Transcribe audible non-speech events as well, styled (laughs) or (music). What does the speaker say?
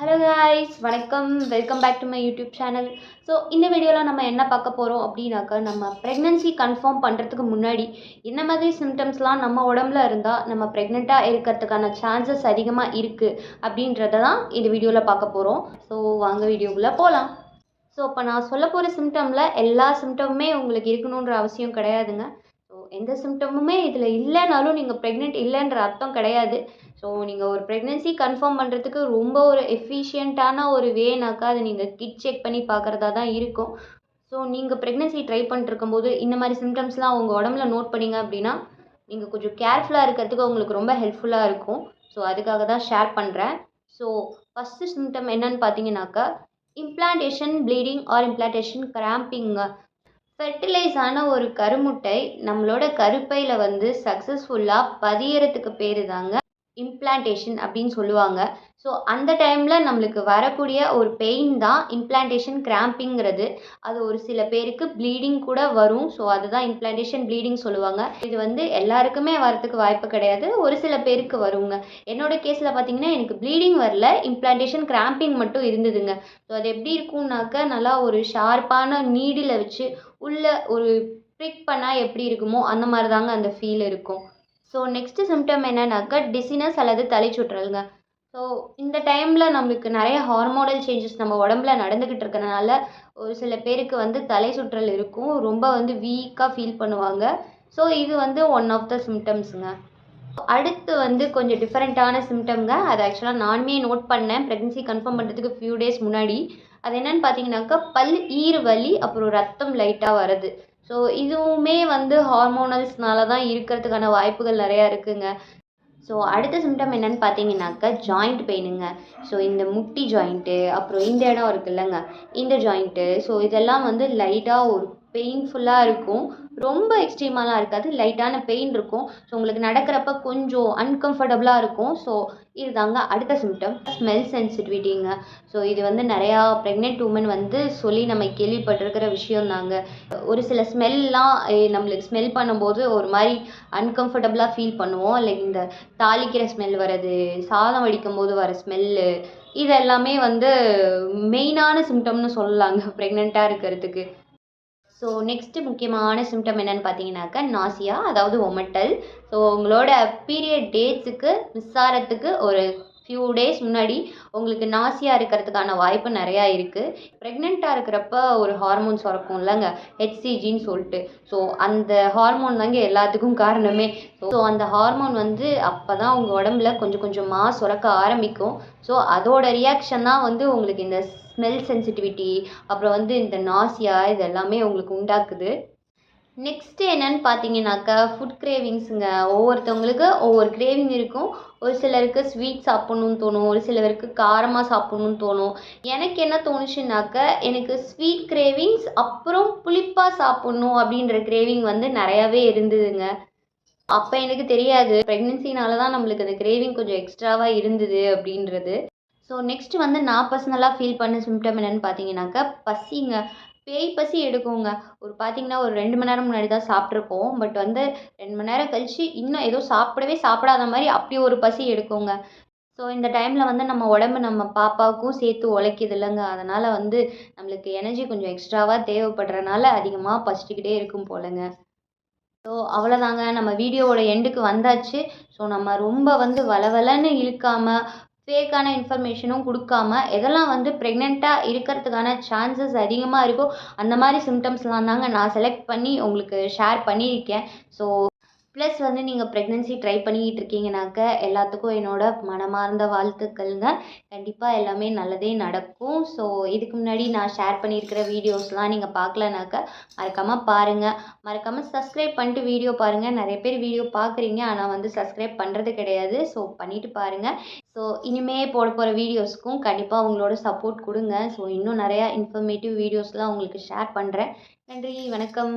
Hello guys வணக்கம். Welcome back to my YouTube channel so இந்த வீடியோவில் நம்ம என்ன பார்க்க போகிறோம் அப்படின்னாக்கா நம்ம ப்ரெக்னென்சி கன்ஃபார்ம் பண்ணுறதுக்கு முன்னாடி என்ன மாதிரி சிம்டம்ஸ்லாம் நம்ம உடம்புல இருந்தால் நம்ம ப்ரெக்னெண்ட்டாக இருக்கிறதுக்கான சான்சஸ் அதிகமாக இருக்குது அப்படின்றத தான் இந்த வீடியோவில் பார்க்க போகிறோம் ஸோ வாங்க வீடியோக்குள்ளே போகலாம் ஸோ இப்போ நான் சொல்ல போகிற சிம்டமில் எல்லா சிம்டமுமே உங்களுக்கு இருக்கணுன்ற அவசியம் கிடையாதுங்க. ஸோ எந்த சிம்டமுமே இதில் இல்லைனாலும் நீங்கள் ப்ரெக்னென்ட் இல்லைன்ற அர்த்தம் கிடையாது. ஸோ நீங்கள் ஒரு ப்ரெக்னென்சி கன்ஃபார்ம் பண்ணுறதுக்கு ரொம்ப ஒரு எஃபிஷியண்ட்டான ஒரு வேனாக்கா அதை நீங்கள் கிட் செக் பண்ணி பார்க்குறதா தான் இருக்கும். ஸோ நீங்கள் ப்ரெக்னென்சி ட்ரை பண்ணிட்டுருக்கும்போது இந்த மாதிரி சிம்டம்ஸ்லாம் உங்கள் உடம்புல நோட் பண்ணிங்க அப்படின்னா நீங்கள் கொஞ்சம் கேர்ஃபுல்லாக இருக்கிறதுக்கு உங்களுக்கு ரொம்ப ஹெல்ப்ஃபுல்லாக இருக்கும். ஸோ அதுக்காக தான் ஷேர் பண்ணுறேன் ஸோ ஃபஸ்ட்டு சிம்டம் என்னன்னு பார்த்தீங்கன்னாக்கா இம்ப்ளான்டேஷன் ப்ளீடிங் ஆர் இம்ப்ளான்டேஷன் கிராம்பிங்க ஃபெர்டிலைஸ் ஆன ஒரு கருமுட்டை நம்மளோட கருப்பையில் வந்து சக்ஸஸ்ஃபுல்லாக பதியறதுக்கு பேர் தாங்க இம்ப்ளான்டேஷன் அப்படின்னு சொல்லுவாங்க. ஸோ அந்த டைமில் நம்மளுக்கு வரக்கூடிய ஒரு பெயின் தான் இம்ப்ளான்டேஷன் கிராம்பிங்கிறது அது ஒரு சில பேருக்கு ப்ளீடிங் கூட வரும். ஸோ அதுதான் இம்ப்ளான்டேஷன் ப்ளீடிங் சொல்லுவாங்க. இது வந்து எல்லாருக்குமே வரதுக்கு வாய்ப்பு கிடையாது. ஒரு சில பேருக்கு வருங்க. என்னோட கேஸில் பார்த்தீங்கன்னா எனக்கு ப்ளீடிங் வரல. இம்ப்ளான்டேஷன் கிராம்பிங் மட்டும் இருந்ததுங்க. ஸோ அது எப்படி இருக்கும்னாக்கா நல்லா ஒரு ஷார்ப்பான நீடில் வச்சு உள்ள ஒரு ப்ரிக் பண்ணால் எப்படி இருக்குமோ அந்த மாதிரி தாங்க அந்த ஃபீல் இருக்கும். ஸோ நெக்ஸ்ட்டு சிம்டம் என்னன்னாக்கா டிசினஸ் அல்லது தலை சுற்றலுங்க. ஸோ இந்த டைமில் நம்மளுக்கு நிறைய ஹார்மோனல் சேஞ்சஸ் நம்ம உடம்புல நடந்துக்கிட்டு இருக்கறனால ஒரு சில பேருக்கு வந்து தலை சுற்றல் இருக்கும். ரொம்ப வந்து வீக்காக ஃபீல் பண்ணுவாங்க. ஸோ இது வந்து ஒன் ஆஃப் த சிம்டம்ஸுங்க அடுத்து வந்து கொஞ்சம் டிஃப்ரெண்ட்டான சிம்டம்ங்க அது ஆக்சுவலாக நானுமே நோட் பண்ணேன். ப்ரெக்னன்சி கன்ஃபார்ம் பண்ணுறதுக்கு ஃபியூ டேஸ் முன்னாடி. அது என்னன்னு பார்த்தீங்கன்னாக்கா பல் ஈறு வலி அப்புறம் ரத்தம் லைட்டாக வருது ஸோ இதுவுமே வந்து ஹார்மோனல்ஸ்னால தான் இருக்கிறதுக்கான வாய்ப்புகள் நிறையா இருக்குங்க. ஸோ அடுத்த சிம்டம் என்னன்னு பார்த்தீங்கன்னாக்கா ஜாயிண்ட் பெயினுங்க ஸோ இந்த முட்டி ஜாயிண்ட்டு அப்புறம் இந்த இடம் இருக்குல்லங்க இந்த ஜாயிண்ட்டு ஸோ இதெல்லாம் வந்து லைட்டாக ஒரு பெயின்ஃபுல்லாக இருக்கும். ரொம்ப எக்ஸ்ட்ரீமாலாம் இருக்காது. லைட்டான பெயின் இருக்கும். ஸோ உங்களுக்கு நடக்கிறப்ப கொஞ்சம் அன்கம்ஃபர்டபுளாக இருக்கும். ஸோ இதுதாங்க அடுத்த சிம்டம் ஸ்மெல் சென்சிட்டிவிட்டிங்க ஸோ இது வந்து நிறையா ப்ரெக்னென்ட் உமன் வந்து சொல்லி நம்ம கேள்விப்பட்டிருக்கிற விஷயம் தாங்க ஒரு சில ஸ்மெல்லாம் நம்மளுக்கு ஸ்மெல் பண்ணும்போது ஒரு மாதிரி அன்கம்ஃபர்டபுளாக ஃபீல் பண்ணுவோம். லைக் இந்த தாளிக்கிற ஸ்மெல் வர்றது சாதம் வடிக்கும் போது வர ஸ்மெல்லு இது எல்லாமே வந்து மெயினான சிம்டம்னு சொல்லலாங்க. (laughs) ப்ரெக்னெண்ட்டாக இருக்கிறதுக்கு. ஸோ நெக்ஸ்ட்டு முக்கியமான சிம்டம் என்னென்னு பார்த்தீங்கன்னாக்கா நாசியா அதாவது ஒமட்டல் ஸோ உங்களோட பீரியட் டேட்ஸுக்கு மிஸ் ஆகிறதுக்கு ஒரு ஃபியூ டேஸ் முன்னாடி உங்களுக்கு நாசியாக இருக்கிறதுக்கான வாய்ப்பு நிறையா இருக்குது ப்ரெக்னெண்ட்டாக இருக்கிறப்ப ஒரு ஹார்மோன் சுரக்கும் இல்லைங்க ஹெச்சிஜின்னு சொல்லிட்டு. ஸோ அந்த ஹார்மோன் தாங்க எல்லாத்துக்கும் காரணமே. ஸோ அந்த ஹார்மோன் வந்து அப்போ தான் உங்கள் உடம்புல கொஞ்சம் கொஞ்சமாக சுரக்க ஆரம்பிக்கும். ஸோ அதோட ரியாக்ஷன் தான் வந்து உங்களுக்கு இந்த ஸ்மெல் சென்சிட்டிவிட்டி அப்புறம் வந்து இந்த நாசியா இது எல்லாமே உங்களுக்கு உண்டாக்குது. நெக்ஸ்ட்டு என்னன்னு பார்த்தீங்கன்னாக்கா ஃபுட் கிரேவிங்ஸுங்க ஒவ்வொருத்தவங்களுக்கு ஒவ்வொரு கிரேவிங் இருக்கும். ஒரு சிலருக்கு ஸ்வீட் சாப்பிட்ணுன்னு தோணும். ஒரு சிலருக்கு காரமாக சாப்பிட்ணுன்னு தோணும். எனக்கு என்ன தோணுச்சுனாக்கா எனக்கு ஸ்வீட் கிரேவிங்ஸ் அப்புறம் புளிப்பாக சாப்பிட்ணும் அப்படின்ற கிரேவிங் வந்து நிறையாவே இருந்ததுங்க. அப்போ எனக்கு தெரியாது. ப்ரெக்னென்சினால தான் நம்மளுக்கு அந்த கிரேவிங் கொஞ்சம் எக்ஸ்ட்ராவாக இருந்தது அப்படின்றது. ஸோ நெக்ஸ்ட் வந்து நான் பர்சனலாக ஃபீல் பண்ண சிம்டம் என்னென்னு பார்த்தீங்கன்னாக்கா பசிங்க. பேய் பசி எடுக்குங்க. ஒரு பார்த்தீங்கன்னா ஒரு ரெண்டு மணி நேரம் முன்னாடி தான் சாப்பிட்ருப்போம் பட் வந்து ரெண்டு மணி நேரம் கழித்து இன்னும் ஏதோ சாப்பிடவே சாப்பிடாத மாதிரி அப்படி ஒரு பசி எடுக்குங்க. ஸோ இந்த டைமில் வந்து நம்ம உடம்பு நம்ம பாப்பாவுக்கும் சேர்த்து உழைக்கிது இல்லைங்க. அதனால் வந்து நம்மளுக்கு எனர்ஜி கொஞ்சம் எக்ஸ்ட்ராவாக தேவைப்படுறனால அதிகமாக பசிச்சுக்கிட்டே இருக்கும் போலங்க. ஸோ அவ்வளோதாங்க நம்ம வீடியோவோட எண்டுக்கு வந்தாச்சு. ஸோ நம்ம ரொம்ப வந்து வளவலன்னு இழுக்காமல் ஃபேக்கான இன்ஃபர்மேஷனும் கொடுக்காம எதெல்லாம் வந்து ப்ரெக்னெண்ட்டாக இருக்கிறதுக்கான சான்சஸ் அதிகமாக இருக்கோ அந்த மாதிரி சிம்டம்ஸ்லாம் தாங்க நான் செலக்ட் பண்ணி உங்களுக்கு ஷேர் பண்ணியிருக்கேன். ஸோ ப்ளஸ் வந்து நீங்கள் ப்ரெக்னென்சி ட்ரை பண்ணிக்கிட்டு இருக்கீங்கனாக்க எல்லாத்துக்கும் என்னோடய மனமார்ந்த வாழ்த்துக்கள்ங்க. கண்டிப்பாக எல்லாமே நல்லதே நடக்கும். ஸோ இதுக்கு முன்னாடி நான் ஷேர் பண்ணியிருக்கிற வீடியோஸ்லாம் நீங்கள் பார்க்கலனாக்க மறக்காமல் பாருங்கள் மறக்காமல் சப்ஸ்கிரைப் பண்ணிட்டு வீடியோ பாருங்கள் நிறைய பேர் வீடியோ பார்க்குறீங்க. ஆனால் வந்து சப்ஸ்கிரைப் பண்ணுறது கிடையாது. ஸோ பண்ணிவிட்டு பாருங்கள் ஸோ இனிமே போட போகிற வீடியோஸ்க்கும் கண்டிப்பாக உங்களோட சப்போர்ட் கொடுங்க. ஸோ இன்னும் நிறையா இன்ஃபர்மேட்டிவ் வீடியோஸ்லாம் உங்களுக்கு ஷேர் பண்ணுறேன் நன்றி. வணக்கம்.